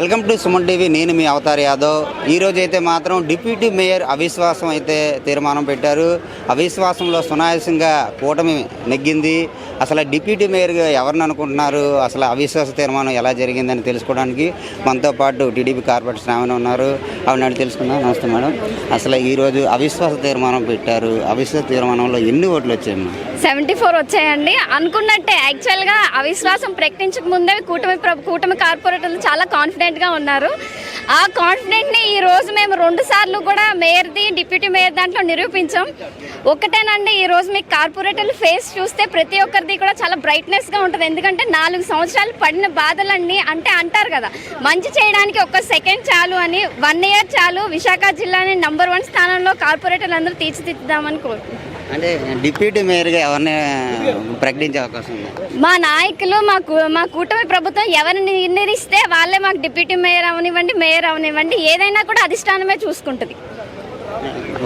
Welcome to Suman TV నేను మీ Avatar Yadav. ఈ రోజు అయితే మాత్రం డిప్యూటీ మేయర్ అవిశ్వాసం అయితే తీర్మానం పెట్టారు. అవిశ్వాసంలో సునాయాసంగా కూటమి నెగ్గింది. అసలు డిప్యూటీ మేయర్గా ఎవరిని అనుకుంటున్నారు? అసలు అవిశ్వాస తీర్మానం ఎలా జరిగిందని తెలుసుకోవడానికి మనతో పాటు టీడీపీ కార్పొరేట్ శ్రావణి ఉన్నారు. ఆవిడ తెలుసుకుందాం. నమస్తే మేడం. అసలు ఈరోజు అవిశ్వాస తీర్మానం పెట్టారు. అవిశ్వాస తీర్మానంలో ఎన్ని ఓట్లు వచ్చాయి సెవెంటీ ఫోర్ వచ్చాయండి. అనుకున్నట్టే యాక్చువల్గా అవిశ్వాసం ప్రకటించక ముందే కూటమి ప్ర- కూటమి కార్పొరేటర్లు చాలా కాన్ఫిడెంట్గా ఉన్నారు. ఆ కాన్ఫిడెంట్ని ఈ రోజు మేము రెండు సార్లు కూడా మేయర్ది డిప్యూటీ మేయర్ దాంట్లో నిరూపించాం. ఒకటేనండి ఈ రోజు మీకు కార్పొరేటర్లు ఫేస్ చూస్తే ప్రతి ఒక్కరిది కూడా చాలా బ్రైట్నెస్గా ఉంటుంది. ఎందుకంటే నాలుగు సంవత్సరాలు పడిన బాధలన్నీ అంటే అంటారు కదా మంచి చేయడానికి ఒక్క సెకండ్ చాలు అని వన్ ఇయర్ చాలు విశాఖ జిల్లాని నంబర్ వన్ స్థానంలో కార్పొరేటర్లు అందరూ తీర్చిదిద్దామని కోరుకుంటున్నాం. అంటే డిప్యూటీ మేయర్గా ఎవరిని ప్రకటించే అవకాశం ఉంది. మా నాయకులు మా కూ- మా కూటమి ప్రభుత్వం ఎవరిని నిర్ణయిస్తే వాళ్ళే మాకు డిప్యూటీ మేయర్ అవనివ్వండి మేయర్ అవనివ్వండి ఏదైనా కూడా అధిష్టానమే చూసుకుంటుంది.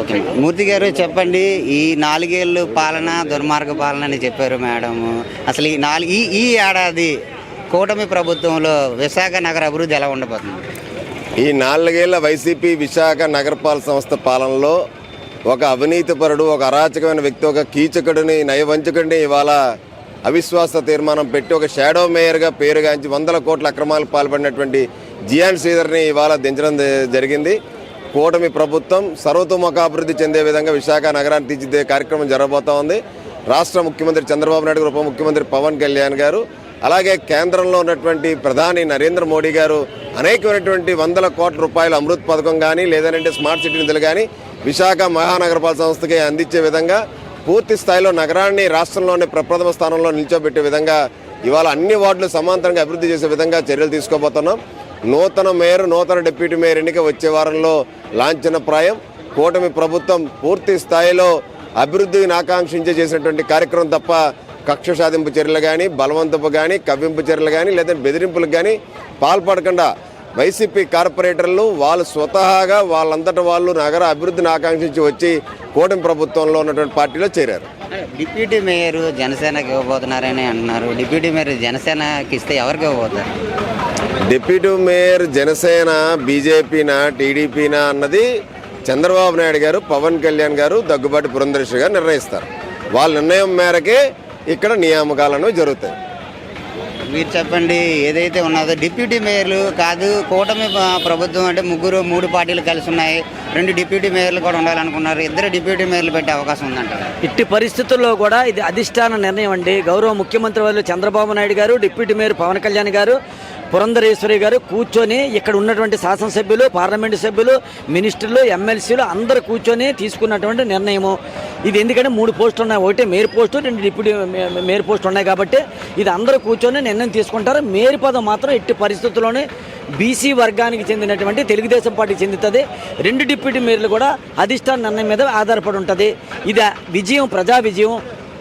ఓకే. మూర్తి గారు చెప్పండి ఈ నాలుగేళ్ళు పాలన దుర్మార్గ పాలన అని చెప్పారు మేడం. అసలు ఈ నాలుగు ఈ ఈ ఏడాది కూటమి ప్రభుత్వంలో విశాఖ నగర అభివృద్ధి ఎలా ఉండబోతుంది? ఈ నాలుగేళ్ళ వైసీపీ విశాఖ నగరపాలక సంస్థ పాలనలో ఒక అవినీతిపరుడు ఒక అరాచకమైన వ్యక్తి ఒక కీచకుడిని నయవంచకుడిని ఇవాళ అవిశ్వాస తీర్మానం పెట్టి ఒక షాడో మేయర్గా పేరుగాంచి వందల కోట్ల అక్రమాలకు పాల్పడినటువంటి జియాన్ శ్రీధర్ని ఇవాళ దించడం జ- జరిగింది. కూటమి ప్రభుత్వం సర్వతోముఖాభివృద్ధి చెందే విధంగా విశాఖ నగరాన్ని తీర్చిదే కార్యక్రమం జరగబోతా ఉంది. రాష్ట్ర ముఖ్యమంత్రి చంద్రబాబు నాయుడు ఉప ముఖ్యమంత్రి పవన్ కళ్యాణ్ గారు అలాగే కేంద్రంలో ఉన్నటువంటి ప్రధాని నరేంద్ర మోడీ గారు అనేకమైనటువంటి వందల కోట్ల రూపాయల అమృత్ పథకం కానీ లేదంటే స్మార్ట్ సిటీ నిధులు కానీ విశాఖ మహానగరపాలక సంస్థకి అందించే విధంగా పూర్తి స్థాయిలో నగరాన్ని రాష్ట్రంలోనే ప్రప్రథమ స్థానంలో నిల్చోబెట్టే విధంగా ఇవాళ అన్ని వార్డులు సమాంతరంగా అభివృద్ధి చేసే విధంగా చర్యలు తీసుకోబోతున్నాం. నూతన మేయర్ నూతన డిప్యూటీ మేయర్ ఎన్నిక వచ్చే వారంలో లాంఛన ప్రాయం కూటమి ప్రభుత్వం పూర్తి స్థాయిలో అభివృద్ధిని ఆకాంక్షించే చేసినటువంటి కార్యక్రమం తప్ప కక్ష సాధింపు చర్యలు కానీ బలవంతపు కానీ కవ్వింపు చర్యలు కానీ లేదా బెదిరింపులకు కానీ పాల్పడకుండా వైసీపీ కార్పొరేటర్లు వాళ్ళు స్వతహాగా వాళ్ళంతట వాళ్ళు నగర అభివృద్ధిని ఆకాంక్షించి వచ్చి కూటమి ప్రభుత్వంలో ఉన్నటువంటి పార్టీలో చేరారు. డిప్యూటీ మేయర్ జనసేనకి ఇవ్వబోతున్నారని అంటున్నారు. డిప్యూటీ మేయర్ జనసేనకి ఇస్తే ఎవరికి ఇవ్వబోతారు? డిప్యూటీ మేయర్ జనసేన బీజేపీనా టీడీపీనా అన్నది చంద్రబాబు నాయుడు గారు పవన్ కళ్యాణ్ గారు దగ్గుబాటి పురంధరేశ్వరి గారు నిర్ణయిస్తారు. వాళ్ళ నిర్ణయం మేరకే ఇక్కడ నియామకాలను జరుగుతాయి. మీరు చెప్పండి ఏదైతే ఉన్నదో. డిప్యూటీ మేయర్లు కాదు కూటమి ప్రభుత్వం అంటే ముగ్గురు మూడు పార్టీలు కలిసి ఉన్నాయి. రెండు డిప్యూటీ మేయర్లు కూడా ఉండాలనుకున్నారు. ఇద్దరు డిప్యూటీ మేయర్లు పెట్టే అవకాశం ఉందంట ఇట్టి పరిస్థితుల్లో కూడా ఇది అధిష్టాన నిర్ణయం అండి. గౌరవ ముఖ్యమంత్రి వారు చంద్రబాబు నాయుడు గారు డిప్యూటీ మేయర్ పవన్ కళ్యాణ్ గారు పురంధరేశ్వరి గారు కూర్చొని ఇక్కడ ఉన్నటువంటి శాసనసభ్యులు పార్లమెంటు సభ్యులు మినిస్టర్లు ఎమ్మెల్సీలు అందరూ కూర్చొని తీసుకున్నటువంటి నిర్ణయము. ఇది ఎందుకంటే మూడు పోస్టులు ఉన్నాయి. ఒకటి మేయర్ పోస్టు రెండు డిప్యూటీ మేయర్ పోస్టు ఉన్నాయి కాబట్టి ఇది అందరూ కూర్చొని నిర్ణయం తీసుకుంటారు. మేయర్ పదం మాత్రం ఎట్టి పరిస్థితుల్లోనే బీసీ వర్గానికి చెందినటువంటి తెలుగుదేశం పార్టీ చెందుతుంది. రెండు డిప్యూటీ మేయర్లు కూడా అధిష్టాన నిర్ణయం మీద ఆధారపడి ఉంటుంది. ఇది విజయం ప్రజా విజయం.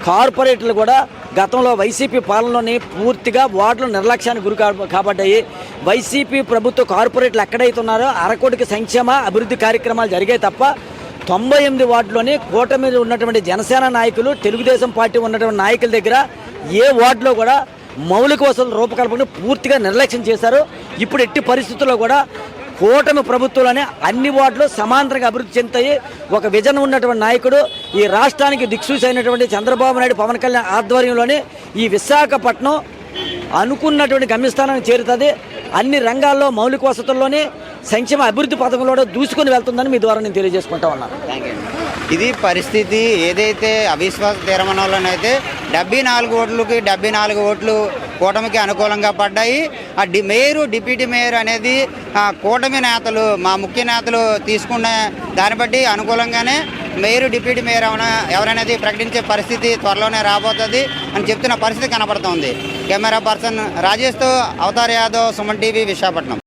కార్పొరేటర్లు కూడా గతంలో వైసీపీ పాలనలోని పూర్తిగా వార్డులు నిర్లక్ష్యానికి గురి కాబడ్డాయి. వైసీపీ ప్రభుత్వ కార్పొరేట్లు ఎక్కడైతే ఉన్నారో అరకోటికి సంక్షేమ అభివృద్ధి కార్యక్రమాలు జరిగాయి తప్ప తొంభై ఎనిమిది వార్డులోని కూటమి ఉన్నటువంటి జనసేన నాయకులు తెలుగుదేశం పార్టీ ఉన్నటువంటి నాయకుల దగ్గర ఏ వార్డులో కూడా మౌలిక వసతుల రూపకల్పన పూర్తిగా నిర్లక్ష్యం చేశారు. ఇప్పుడు ఎట్టి పరిస్థితుల్లో కూడా కూటమి ప్రభుత్వంలోనే అన్ని వార్డులు సమాంతరంగా అభివృద్ధి చెందుతాయి. ఒక విజన్ ఉన్నటువంటి నాయకుడు ఈ రాష్ట్రానికి దిక్సూచి అయినటువంటి చంద్రబాబు నాయుడు పవన్ కళ్యాణ్ ఆధ్వర్యంలోనే ఈ విశాఖపట్నం అనుకున్నటువంటి గమ్యస్థానానికి చేరుతుంది. అన్ని రంగాల్లో మౌలిక వసతుల్లోనే సంక్షేమ అభివృద్ధి పథకంలో దూసుకొని వెళ్తుందని మీ ద్వారా నేను తెలియజేసుకుంటా ఉన్నాను ఇది పరిస్థితి ఏదైతే అవిశ్వాస తీర్మానంలోనైతే డెబ్బై నాలుగు ఓట్లకి డెబ్బై నాలుగు ఓట్లు కూటమికి అనుకూలంగా పడ్డాయి. ఆ డి మేయరు డిప్యూటీ మేయర్ అనేది కూటమి నేతలు మా ముఖ్య నేతలు తీసుకున్న దాన్ని బట్టి అనుకూలంగానే మేయరు డిప్యూటీ మేయర్ ఎవరైనా ఎవరనేది ప్రకటించే పరిస్థితి త్వరలోనే రాబోతుంది అని చెప్తున్న పరిస్థితి కనబడుతోంది. కెమెరా పర్సన్ రాజేష్తో అవతార్ యాదవ్ సుమన్ టీవీ విశాఖపట్నం.